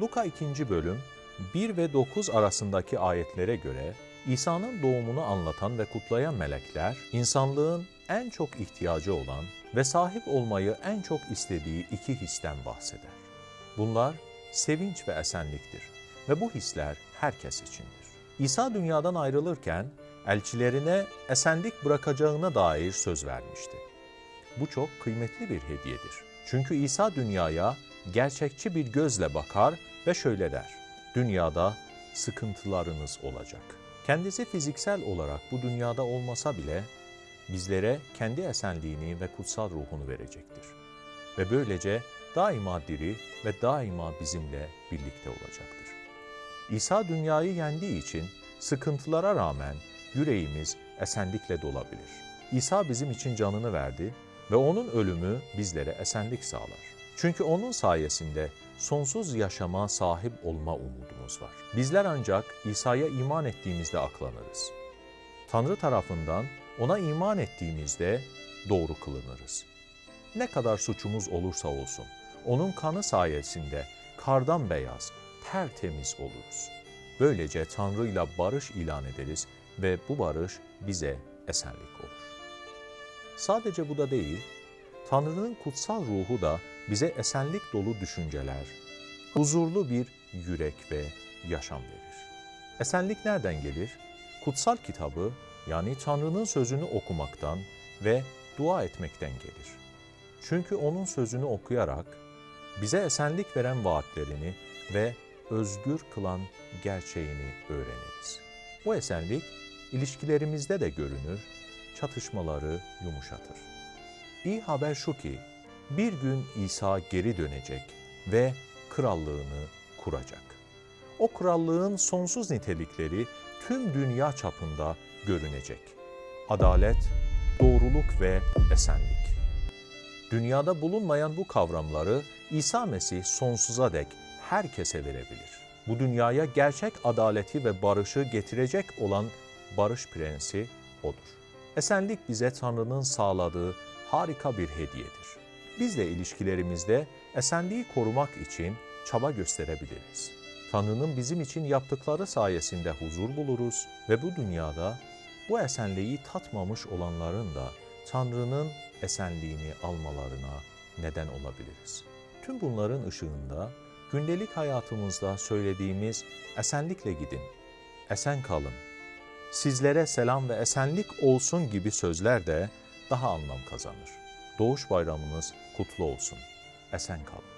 Luka 2. bölüm 1 ve 9 arasındaki ayetlere göre İsa'nın doğumunu anlatan ve kutlayan melekler, insanlığın en çok ihtiyacı olan ve sahip olmayı en çok istediği iki histen bahseder. Bunlar sevinç ve esenliktir ve bu hisler herkes içindir. İsa dünyadan ayrılırken elçilerine esenlik bırakacağına dair söz vermişti. Bu çok kıymetli bir hediyedir. Çünkü İsa dünyaya gerçekçi bir gözle bakar ve şöyle der. Dünyada sıkıntılarınız olacak. Kendisi fiziksel olarak bu dünyada olmasa bile bizlere kendi esenliğini ve kutsal ruhunu verecektir. Ve böylece daima diri ve daima bizimle birlikte olacaktır. İsa dünyayı yendiği için sıkıntılara rağmen yüreğimiz esenlikle dolabilir. İsa bizim için canını verdi ve onun ölümü bizlere esenlik sağlar. Çünkü onun sayesinde sonsuz yaşama sahip olma umudumuz var. Bizler ancak İsa'ya iman ettiğimizde aklanırız. Tanrı tarafından ona iman ettiğimizde doğru kılınırız. Ne kadar suçumuz olursa olsun, onun kanı sayesinde kardan beyaz, tertemiz oluruz. Böylece Tanrı'yla barış ilan ederiz ve bu barış bize esenlik olur. Sadece bu da değil, Tanrı'nın kutsal ruhu da bize esenlik dolu düşünceler, huzurlu bir yürek ve yaşam verir. Esenlik nereden gelir? Kutsal kitabı yani Tanrı'nın sözünü okumaktan ve dua etmekten gelir. Çünkü onun sözünü okuyarak bize esenlik veren vaatlerini ve özgür kılan gerçeğini öğreniriz. Bu esenlik ilişkilerimizde de görünür, çatışmaları yumuşatır. İyi haber şu ki bir gün İsa geri dönecek ve krallığını kuracak. O krallığın sonsuz nitelikleri tüm dünya çapında görünecek. Adalet, doğruluk ve esenlik. Dünyada bulunmayan bu kavramları İsa Mesih sonsuza dek herkese verebilir. Bu dünyaya gerçek adaleti ve barışı getirecek olan barış prensi odur. Esenlik bize Tanrı'nın sağladığı harika bir hediyedir. Biz de ilişkilerimizde esenliği korumak için çaba gösterebiliriz. Tanrı'nın bizim için yaptıkları sayesinde huzur buluruz ve bu dünyada bu esenliği tatmamış olanların da Tanrı'nın esenliğini almalarına neden olabiliriz. Tüm bunların ışığında gündelik hayatımızda söylediğimiz esenlikle gidin, esen kalın, sizlere selam ve esenlik olsun gibi sözler de daha anlam kazanır. Doğuş bayramınız kutlu olsun. Esen kalın.